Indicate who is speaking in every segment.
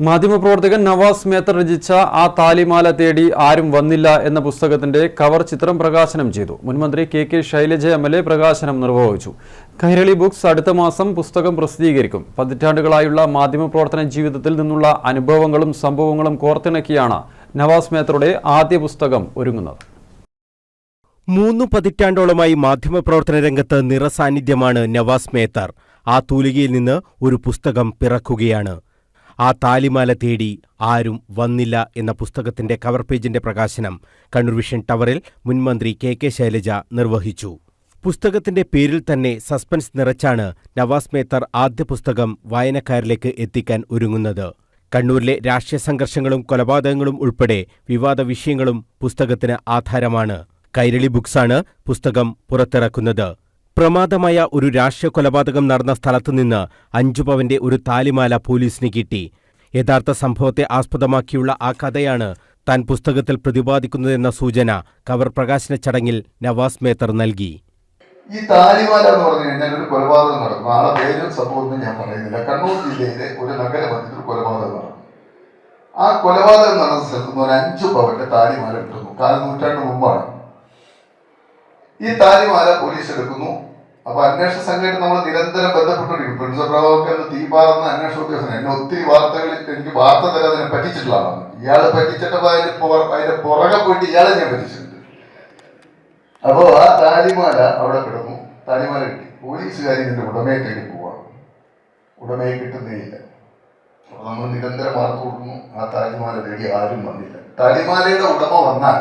Speaker 1: മാധ്യമപ്രവർത്തകൻ നവാസ് മേത്തർ രചിച്ച ആ താലിമാല തേടി ആരും വന്നില്ല എന്ന പുസ്തകത്തിന്റെ കവർ ചിത്രം പ്രകാശനം ചെയ്തു. മുൻമന്ത്രി K K Shailaja M L A പ്രകാശനം നിർവഹിച്ചു. കൈരളി ബുക്സ് അടുത്ത മാസം പുസ്തകം പ്രസിദ്ധീകരിക്കും. പതിറ്റാണ്ടുകളായുള്ള മാധ്യമപ്രവർത്തന ജീവിതത്തിൽ നിന്നുള്ള അനുഭവങ്ങളും സംഭവങ്ങളും കോർത്തിണക്കിയാണ് നവാസ് മേത്തറുടെ ആദ്യ പുസ്തകം ഒരുങ്ങുന്നത്.
Speaker 2: മൂന്നു പതിറ്റാണ്ടോളമായി മാധ്യമപ്രവർത്തന രംഗത്ത് നിറസാന്നിധ്യമാണ് നവാസ് മേത്തർ. ആ തൂലികയിൽ നിന്ന് ഒരു പുസ്തകം പിറക്കുകയാണ്. ആ താലിമാല തേടി ആരും വന്നില്ല എന്ന പുസ്തകത്തിന്റെ കവർ പേജിന്റെ പ്രകാശനം കണ്ണൂർ വിഷൻ ടവറിൽ മുൻമന്ത്രി കെ കെ ശൈലജ നിർവഹിച്ചു. പുസ്തകത്തിന്റെ പേരിൽ തന്നെ സസ്പെൻസ് നിറച്ചാണ് നവാസ് മേത്തർ ആദ്യ പുസ്തകം വായനക്കാരിലേക്ക് എത്തിക്കാൻ ഒരുങ്ങുന്നത്. കണ്ണൂരിലെ രാഷ്ട്രീയ സംഘർഷങ്ങളും കൊലപാതകങ്ങളും ഉൾപ്പെടെ വിവാദ വിഷയങ്ങളും പുസ്തകത്തിന് ആധാരമാണ്. കൈരളി ബുക്സാണ് പുസ്തകം പുറത്തിറക്കുന്നത്. പ്രമാദമായ ഒരു രാഷ്ട്രീയ കൊലപാതകം നടന്ന സ്ഥലത്തുനിന്ന് അഞ്ചു പവന്റെ ഒരു താലിമാല പോലീസിന് കിട്ടി. യഥാർത്ഥ സംഭവത്തെ ആസ്പദമാക്കിയുള്ള ആ കഥയാണ് താൻ പുസ്തകത്തിൽ പ്രതിപാദിക്കുന്നതെന്ന സൂചന കവർ പ്രകാശന ചടങ്ങിൽ നവാസ് മേത്തർ നൽകി.
Speaker 3: ഈ താലിമാല എന്ന് പറഞ്ഞു കഴിഞ്ഞാൽ ഒരു കൊലപാതകം നടക്കും. ആളെ പേരും സംഭവം ഞാൻ പറയുന്നില്ല. കണ്ണൂർ ജില്ലയിലെ ഒരു നഗരമധ്യത്തിൽ മധ്യത്തിൽ കൊലപാതകം നടക്കും. ആ കൊലപാതകം നടന്ന സ്ഥലത്ത് നിന്ന് ഒരു അഞ്ചു പവന്റെ താലിമാല കിട്ടുന്നു. കാല നൂറ്റാണ്ട് മുമ്പാണ്. ഈ താലിമാല പോലീസ് എടുക്കുന്നു. അപ്പൊ അന്വേഷണ സംഘമായിട്ട് നമ്മൾ നിരന്തരം ബന്ധപ്പെട്ടുകൊണ്ടിരിക്കും. പ്രിൻസിപ്പൽ പ്രഭാവർക്ക് തീപാറുന്ന അന്വേഷണ ഉദ്യോഗസ്ഥൻ. എന്നെ ഒത്തിരി വാർത്തകളിൽ എനിക്ക് വാർത്ത തരാൻ അതിനെ പറ്റിച്ചിട്ടുള്ള ആളാണ്. ഇയാളെ പറ്റിച്ചിട്ടപ്പോ അതിന്റെ അതിന്റെ പുറകെ പോയിട്ട് ഇയാളെ ഞാൻ പറ്റിച്ചിട്ടുണ്ട്. അപ്പോ ആ താലിമാല അവിടെ കിടന്നു. താലിമാല കിട്ടി. പോലീസുകാർ ഇതിന്റെ ഉടമയെ തേടി പോവാണ് ഉടമയെ കിട്ടുന്നേയില്ല. അപ്പൊ നമ്മൾ നിരന്തരം വാർത്ത കൊടുക്കുന്നു. ആ താലിമാല തേടി ആരും വന്നില്ല. താലിമാലയുടെ ഉടമ വന്നാൽ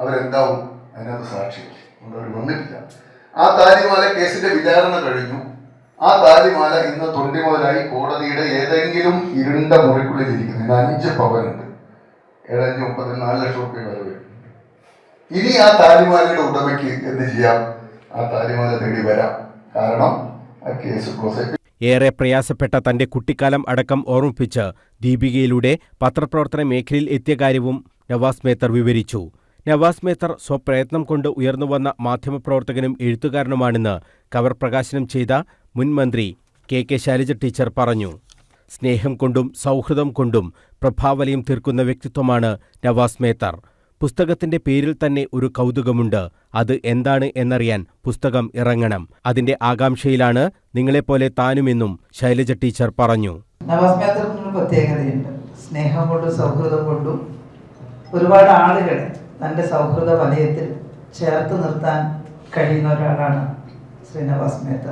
Speaker 3: അവരെന്താവും? അതിനകത്ത് സാക്ഷി അവർ വന്നിട്ടില്ല. ആ താലിമാല കേസിന്റെ വിചാരണ കഴിഞ്ഞു. ആ താലിമാല ഇന്ന് തൊണ്ടി മുതലായി കോടതിയുടെ ഏതെങ്കിലും ഇരുണ്ട മുറിക്കുള്ളിൽ ഇരിക്കുന്നു. അഞ്ച് പവനുണ്ട്. ഏഴഞ്ച് മുപ്പത്തി നാല് ലക്ഷം റുപ്യ വരും. ഇനി ആ താലിമാലയുടെ ഉടമയ്ക്ക് എന്ത് ചെയ്യാം? ആ താലിമാല തേടി വരാം. കാരണം ആ കേസ് ക്ലോസ്
Speaker 2: ഏറെ പ്രയാസപ്പെട്ട തന്റെ കുട്ടിക്കാലം അടക്കം ഓർമ്മിപ്പിച്ച് ദീപികയിലൂടെ പത്രപ്രവർത്തന മേഖലയിൽ എത്തിയ കാര്യവും നവാസ് മേത്തർ വിവരിച്ചു. നവാസ് മേത്തർ സ്വപ്രയത്നം കൊണ്ട് ഉയർന്നുവന്ന മാധ്യമപ്രവർത്തകനും എഴുത്തുകാരനുമാണെന്ന് കവർ പ്രകാശനം ചെയ്ത മുൻ മന്ത്രി കെ കെ ശൈലജ ടീച്ചർ പറഞ്ഞു. സ്നേഹം കൊണ്ടും സൗഹൃദം കൊണ്ടും പ്രഭാവലയം തീർക്കുന്ന വ്യക്തിത്വമാണ് നവാസ് മേത്തർ. പുസ്തകത്തിന്റെ പേരിൽ തന്നെ ഒരു കൗതുകമുണ്ട്. അത് എന്താണ് എന്നറിയാൻ പുസ്തകം ഇറങ്ങണം. അതിന്റെ ആകാംക്ഷയിലാണ് നിങ്ങളെപ്പോലെ താനുമെന്നും ശൈലജ ടീച്ചർ പറഞ്ഞു.
Speaker 4: നവാസ് മേത്തറിന് പ്രത്യേകതയുണ്ട്. സ്നേഹം കൊണ്ടും സൗഹൃദം കൊണ്ടും ഒരുപാട് ആളുകളെ തന്റെ സൗഹൃദ വലയത്തിൽ ചേർത്ത് നിർത്താൻ കഴിയുന്ന ഒരാളാണ് ശ്രീനിവാസ് മേത്ത.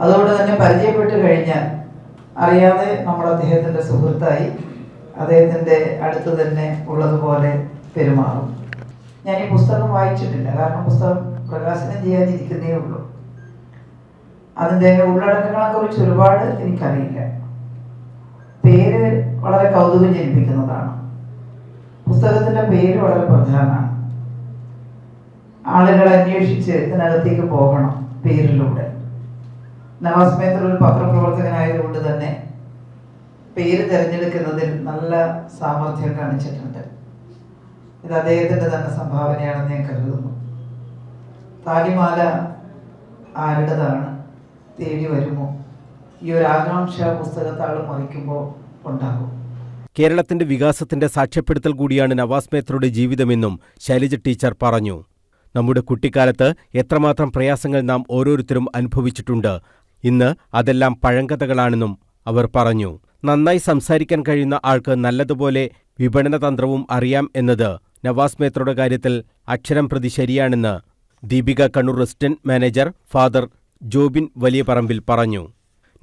Speaker 4: അതുകൊണ്ട് തന്നെ പരിചയപ്പെട്ട് കഴിഞ്ഞാൽ അറിയാതെ നമ്മൾ അദ്ദേഹത്തിന്റെ സുഹൃത്തായി അദ്ദേഹത്തിന്റെ അടുത്ത് തന്നെ ഉള്ളതുപോലെ പെരുമാറും. ഞാൻ ഈ പുസ്തകം വായിച്ചിട്ടില്ല കാരണം പുസ്തകം പ്രകാശനം ചെയ്യാതിരിക്കുന്നേ ഉള്ളൂ. അതിന്റെ ഉള്ളടക്കങ്ങളെ കുറിച്ച് ഒരുപാട് എനിക്കറിയില്ല. പേര് വളരെ കൗതുകം ജനിപ്പിക്കുന്നതാണ്. പുസ്തകത്തിന്റെ പേര് വളരെ പ്രധാനമാണ് ആളുകൾ അന്വേഷിച്ച് ഇതിനകത്തേക്ക് പോകണം പേരിലൂടെ. നവാസ് മേത്തർ ഒരു പത്രപ്രവർത്തകനായതുകൊണ്ട് തന്നെ പേര് തിരഞ്ഞെടുക്കുന്നതിൽ നല്ല സാമർഥ്യം കാണിച്ചിട്ടുണ്ട്. ഇത് അദ്ദേഹത്തിന്റെ തന്നെ സംഭാവനയാണെന്ന് ഞാൻ കരുതുന്നു. താലിമാല ആരുടേതാണ്? തേടി വരുമോ? ഈ ഒരു ആകാംക്ഷ പുസ്തകത്താൾ മറിക്കുമ്പോൾ ഉണ്ടാകും.
Speaker 2: കേരളത്തിന്റെ വികാസത്തിന്റെ സാക്ഷ്യപ്പെടുത്തൽ കൂടിയാണ് നവാസ് മേത്തറുടെ ജീവിതമെന്നും ശൈലജ ടീച്ചർ പറഞ്ഞു. നമ്മുടെ കുട്ടിക്കാലത്ത് എത്രമാത്രം പ്രയാസങ്ങൾ നാം ഓരോരുത്തരും അനുഭവിച്ചിട്ടുണ്ട്. ഇന്ന് അതെല്ലാം പഴങ്കഥകളാണെന്നും അവർ പറഞ്ഞു. നന്നായി സംസാരിക്കാൻ കഴിയുന്ന ആൾക്ക് നല്ലതുപോലെ വിപണന തന്ത്രവും അറിയാം എന്നത് നവാസ് മേത്തറുടെ കാര്യത്തിൽ അക്ഷരം പ്രതി ശരിയാണെന്ന് Deepika Kannur resident manager father Jobin Valiya Parambil പറഞ്ഞു.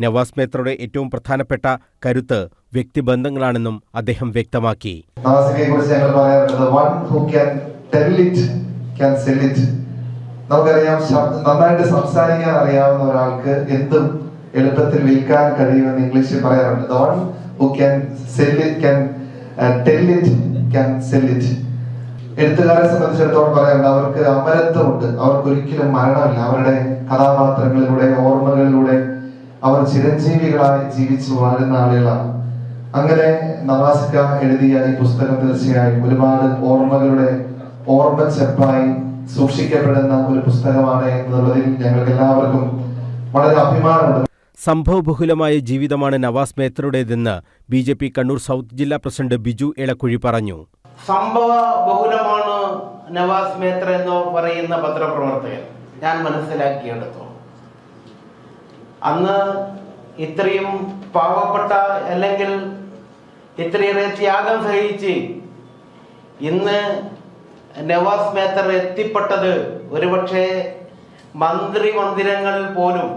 Speaker 2: നവാസ് മേത്രയുടെ ഏറ്റവും പ്രധാനപ്പെട്ട കരുത്ത് വ്യക്തിബന്ധങ്ങളാണെന്നും അദ്ദേഹം വ്യക്തമാക്കി.
Speaker 5: നമുക്കറിയാം നന്നായിട്ട് സംസാരിക്കാൻ അറിയാവുന്ന ഒരാൾക്ക് എന്തും എളുപ്പത്തിൽ വിൽക്കാൻ കഴിയുമെന്ന് ഇംഗ്ലീഷിൽ പറയാറുണ്ട്. The one who can sell it can tell it can sell it എഴുത്തുകാരെ സംബന്ധിച്ചിടത്തോളം പറയാറുണ്ട് അവർക്ക് അമരത്വമുണ്ട്. അവർക്ക് ഒരിക്കലും മരണമില്ല. അവരുടെ കഥാപാത്രങ്ങളിലൂടെ ഓർമ്മകളിലൂടെ അവർ ചിരഞ്ജീവികളായി ജീവിച്ചു വളരുന്ന ആളുകളാണ്. അങ്ങനെ നവാസിക്ക എഴുതിയ ഈ പുസ്തകം തീർച്ചയായും ഒരുപാട് ഓർമ്മകളുടെ ഓർമ്മ ചെപ്പായി സൂക്ഷിക്കപ്പെടുന്ന ഒരു പുസ്തകമാണ് എന്നുള്ളതിൽ ഞങ്ങൾക്ക് എല്ലാവർക്കും വളരെ അഭിമാനമുണ്ട്.
Speaker 2: സംഭവബഹുലമായ ജീവിതമാണ് Navas മേത്തറുടേതെന്ന് B J P Kannur south ജില്ലാ പ്രസിഡന്റ് ബിജു എളക്കുഴി പറഞ്ഞു.
Speaker 6: സംഭവ ബഹുലമാണ് നവാസ് മേത്ര എന്ന് പറയുന്ന പത്രപ്രവർത്തകൻ. ഞാൻ മനസ്സിലാക്കിയെടുത്തു അന്ന് ഇത്രയും പാവപ്പെട്ട അല്ലെങ്കിൽ ഇത്രയേറെ ത്യാഗം സഹിച്ച് ഇന്ന് നവാസ് മേത്തർ എത്തിപ്പെട്ടത് ഒരുപക്ഷെ മന്ത്രി മന്ദിരങ്ങളിൽ പോലും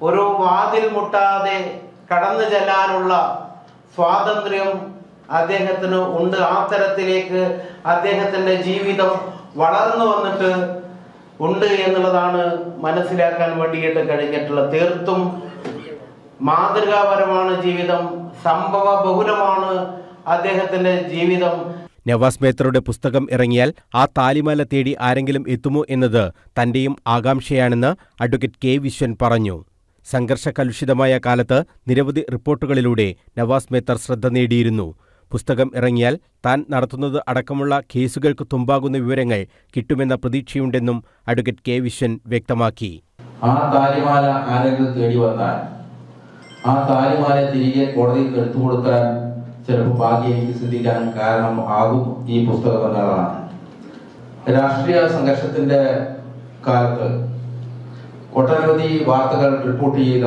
Speaker 6: ഒരു വാതിൽ മുട്ടാതെ കടന്നു ചെല്ലാനുള്ള സ്വാതന്ത്ര്യം അദ്ദേഹത്തിന് ഉണ്ട്. ആ തരത്തിലേക്ക് അദ്ദേഹത്തിന്റെ ജീവിതം വളർന്നു വന്നിട്ട് ഉണ്ട് എന്നുള്ളതാണ് മനസ്സിലാക്കാൻ വേണ്ടിയിട്ട് കഴിഞ്ഞിട്ടുള്ള തീർത്തും മാതൃകാപരമാണ് ജീവിതം സംഭവ ബഹുലമാണ് അദ്ദേഹത്തിന്റെ ജീവിതം.
Speaker 2: നവാസ് മേത്തറുടെ പുസ്തകം ഇറങ്ങിയാൽ ആ താലിമാല തേടി ആരെങ്കിലും എത്തുമോ എന്നത് തന്റെയും ആകാംക്ഷയാണെന്ന് അഡ്വക്കേറ്റ് കെ വിശ്വൻ പറഞ്ഞു. സംഘർഷ കലുഷിതമായ കാലത്ത് നിരവധി റിപ്പോർട്ടുകളിലൂടെ നവാസ് മേത്തർ ശ്രദ്ധ നേടിയിരുന്നു. പുസ്തകം ഇറങ്ങിയാൽ താൻ നടത്തുന്നത് അടക്കമുള്ള കേസുകൾക്ക് തുമ്പാകുന്ന വിവരങ്ങൾ കിട്ടുമെന്ന പ്രതീക്ഷയുണ്ടെന്നും അഡ്വക്കേറ്റ് കെ വിശ്വൻ വ്യക്തമാക്കി.
Speaker 7: ആ താലിമാല ആരെങ്കിലും തേടി വന്നാൽ ആ താലിമാല തിരികെ കോടതിയിൽ എടുത്തു കൊടുക്കാൻ ചിലപ്പോൾ ഭാഗ്യം എനിക്ക് കാരണം ആകും ഈ പുസ്തകം എന്നുള്ളതാണ്. രാഷ്ട്രീയ സംഘർഷത്തിന്റെ കാലത്ത് ഒട്ടനവധി വാർത്തകൾ റിപ്പോർട്ട് ചെയ്ത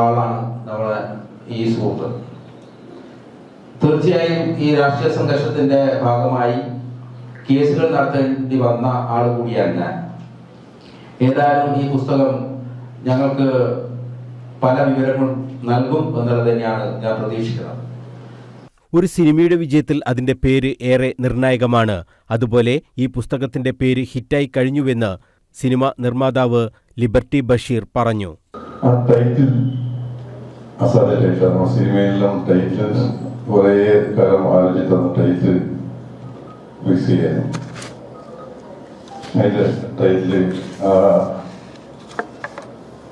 Speaker 7: ആളാണ് നമ്മളെ ഈ സുഹൃത്ത്. തീർച്ചയായും ഈ രാഷ്ട്രീയ സംഘർഷത്തിന്റെ ഭാഗമായി കേസുകൾ നടത്തേണ്ടി വന്ന ആൾ കൂടിയാണ് ഞാൻ. ഏതായാലും ഈ പുസ്തകം ഞങ്ങൾക്ക് പല വിവരങ്ങളും നൽകും എന്നുള്ളത് തന്നെയാണ് ഞാൻ പ്രതീക്ഷിക്കുന്നത്.
Speaker 2: ഒരു സിനിമയുടെ വിജയത്തിൽ അതിന്റെ പേര് ഏറെ നിർണായകമാണ്. അതുപോലെ ഈ പുസ്തകത്തിന്റെ പേര് ഹിറ്റായി കഴിഞ്ഞുവെന്ന് സിനിമ നിർമ്മാതാവ് ലിബർട്ടി ബഷീർ പറഞ്ഞു.
Speaker 8: ആ ടൈറ്റിൽ കുറേ കാലം ആലോചിച്ച് തന്ന ടൈറ്റിൽ ഫിക്സ് ചെയ്യാൻ. അതിന്റെ ടൈറ്റിൽ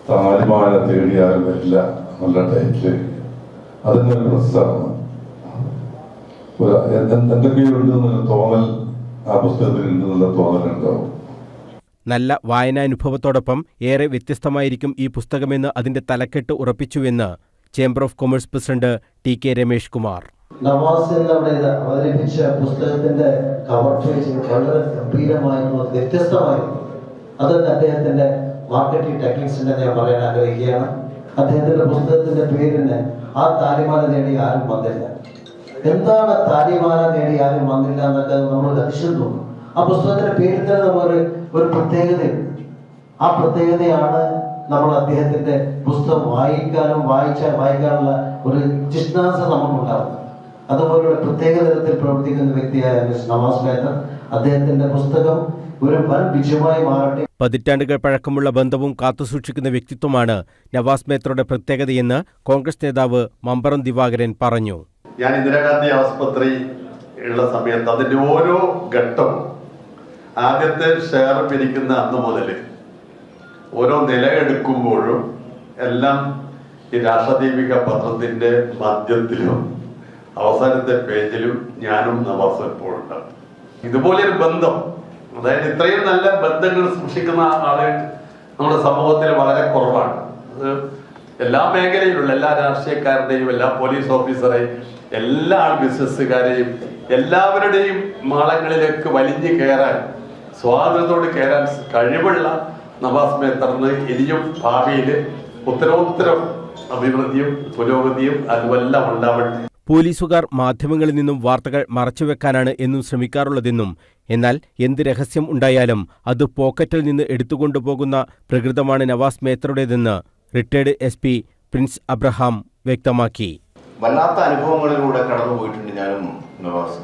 Speaker 8: താജ്മഹല തേടി ആരും വരില്ല എന്നുള്ള ടൈറ്റിൽ അതിന്റെ ഒരു പ്രസ്താവന
Speaker 2: നല്ല വായനാനുഭവത്തോടൊപ്പം ഏറെ വ്യത്യസ്തമായിരിക്കും ഈ പുസ്തകമെന്ന് അതിന്റെ തലക്കെട്ട് ഉറപ്പിച്ചുവെന്ന് chamber of commerce president T K Ramesh Kumar
Speaker 9: അവിടെ ഇത് അവതരിപ്പിച്ച പുസ്തകത്തിന്റെ കവർ പേജ് വളരെ ഗംഭീരമായിരുന്നു വ്യത്യസ്തമായിരുന്നു. അത് അദ്ദേഹത്തിന്റെ മാർക്കറ്റിംഗ് ടെക്നിക്സിന്റെ ഞാൻ പറയാൻ ആഗ്രഹിക്കുകയാണ്. അദ്ദേഹത്തിന്റെ പുസ്തകത്തിന്റെ പേരിന് ആ നേടി ആരും വന്നില്ല. എന്താണ് നേടി ആരും വന്നില്ല എന്നൊക്കെ നമ്മൾ തോന്നും ആ പുസ്തകത്തിന്റെ പേരിൽ തന്നെ ഒരു പ്രത്യേകതയുണ്ട്. ആ പ്രത്യേകതയാണ് നമ്മൾ അദ്ദേഹത്തിന്റെ പുസ്തകം വായിക്കാനും വായിച്ചാൽ വായിക്കാനുള്ള ഒരു ജിജ്ഞാസ നമുക്കുണ്ടാകും അതുപോലുള്ള പ്രത്യേക തരത്തിൽ പ്രവർത്തിക്കുന്ന വ്യക്തിയായ മിസ് നവാസ് മേത്ത അദ്ദേഹത്തിന്റെ പുസ്തകം ഒരു വൻ വിജയമായി മാറട്ടെ.
Speaker 2: പതിറ്റാണ്ടുകൾ പഴക്കമുള്ള ബന്ധവും കാത്തുസൂക്ഷിക്കുന്ന വ്യക്തിത്വമാണ് നവാസ് മേത്തറുടെ പ്രത്യേകതയെന്ന് കോൺഗ്രസ് നേതാവ് മമ്പറം ദിവാകരൻ പറഞ്ഞു.
Speaker 10: ഞാൻ ഇന്ദിരാഗാന്ധി ആസ്പത്രി ഉള്ള സമയത്ത് അതിന്റെ ഓരോ ഘട്ടം ആദ്യത്തെ ഷെയർ പിരിക്കുന്ന അന്ന് മുതൽ ഓരോ നില എടുക്കുമ്പോഴും എല്ലാം ഈ രാഷ്ട്രദീപിക പത്രത്തിന്റെ മധ്യത്തിലും അവസാനത്തെ പേജിലും ഞാനും നവാസും എപ്പോഴുണ്ട് ഇതുപോലെ ഒരു ബന്ധം അതായത് ഇത്രയും നല്ല ബന്ധങ്ങൾ സൂക്ഷിക്കുന്ന ആൾ നമ്മുടെ സമൂഹത്തിൽ വളരെ കുറവാണ്. എല്ലാ മേഖലയിലുള്ള എല്ലാ രാഷ്ട്രീയക്കാരുടെയും എല്ലാ പോലീസ് ഓഫീസറെയും എല്ലാ ബിസിനസ്സുകാരെയും എല്ലാവരുടെയും മാളങ്ങളിലേക്ക് വലിഞ്ഞു കയറാൻ സ്വാതന്ത്ര്യത്തോട് കയറാൻ കഴിവുള്ള നവാസ് മേത്തറിന് ഇനിയും ഭാവിയിൽ ഉത്തരോത്തരം അഭിവൃദ്ധിയും പുരോഗതിയും അതുമെല്ലാം ഉണ്ടാവട്ടെ.
Speaker 2: പോലീസുകാർ മാധ്യമങ്ങളിൽ നിന്നും വാർത്തകൾ മറച്ചുവെക്കാനാണ് എന്നും ശ്രമിക്കാറുള്ളതെന്നും എന്നാൽ എന്ത് രഹസ്യം ഉണ്ടായാലും അത് പോക്കറ്റിൽ നിന്ന് എടുത്തുകൊണ്ടുപോകുന്ന പ്രകൃതമാണ് Navas മേത്തറുടേതെന്ന് retired S P Prince Abraham വ്യക്തമാക്കി.
Speaker 11: വല്ലാത്ത അനുഭവങ്ങളിലൂടെ കടന്നു പോയിട്ടുണ്ട് ഞാനും നവാസ്.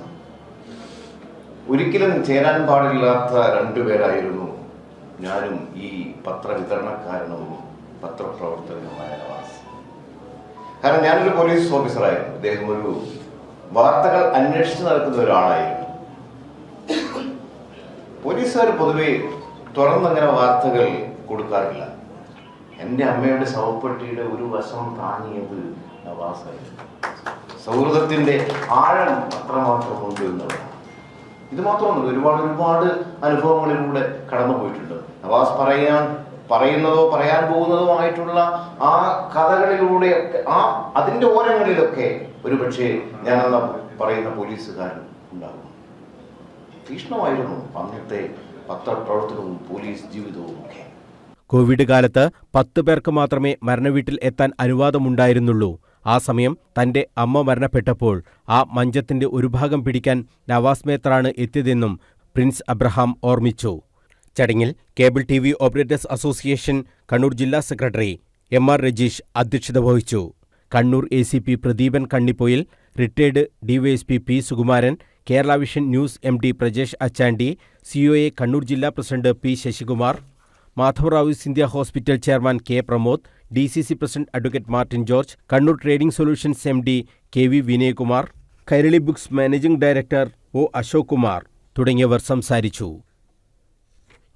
Speaker 11: ഒരിക്കലും ചേരാൻ പാടില്ലാത്ത രണ്ടുപേരായിരുന്നു ഞാനും ഈ പത്രവിതരണക്കാരനും പത്രപ്രവർത്തകനുമായ നവാസ്. കാരണം ഞാനൊരു പോലീസ് ഓഫീസറായിരുന്നു അദ്ദേഹം ഒരു വാർത്തകൾ അന്വേഷിച്ച് നടക്കുന്ന ഒരാളായിരുന്നു. പോലീസുകാർ പൊതുവെ തുറന്നങ്ങനെ വാർത്തകൾ കൊടുക്കാറില്ല. എന്റെ അമ്മയുടെ ശവപ്പെട്ടിയുടെ ഒരു വശം താങ്ങിയത് നവാസായിരുന്നു. സൗഹൃദത്തിന്റെ ആഴം അത്രമാത്രമുണ്ട് എന്നുള്ളതാണ്. ഇത് ഒരുപാട് ഒരുപാട് അനുഭവങ്ങളിലൂടെ കടന്നു പോയിട്ടുണ്ട് നവാസ് പറയാൻ പറയുന്നതോ പറയാൻ പോകുന്നതോ ആയിട്ടുള്ള ആ കഥകളിലൂടെ ആ അതിന്റെ ഓരങ്ങളിലൊക്കെ ഒരുപക്ഷെ ഞാനെന്ന പറയുന്ന പോലീസുകാരൻ ഉണ്ടാകും. തീഷ്ണമായിരുന്നു അന്നത്തെ പത്രപ്രവർത്തനവും പോലീസ് ജീവിതവും ഒക്കെ.
Speaker 2: കോവിഡ് കാലത്ത് പത്ത് പേർക്ക് മാത്രമേ മരണവീട്ടിൽ എത്താൻ അനുവാദമുണ്ടായിരുന്നുള്ളൂ. ആ സമയം തന്റെ അമ്മ മരണപ്പെട്ടപ്പോൾ ആ മഞ്ചത്തിന്റെ ഒരു ഭാഗം പിടിക്കാൻ നവാസ് മേത്രാണ് എത്തിയതെന്നും പ്രിൻസ് അബ്രഹാം ഓർമ്മിച്ചു. ചടങ്ങിൽ cable T V operators association Kannur ജില്ലാ സെക്രട്ടറി എം ആർ രജീഷ് അധ്യക്ഷത വഹിച്ചു. Kannur A C P Pradeepan Kannippoyil retired DYSP P Sukumaran Kerala vision news M D Prajesh Achandi COA Kannur ജില്ലാ president P Sasikumar Madhavrao Scindia hospital chairman K Pramod D C C president advocate Martin George Kannur trading solutions M D K V Vinayakumar Kairali books managing director O Ashok Kumar തുടങ്ങിയവർ സംസാരിച്ചു.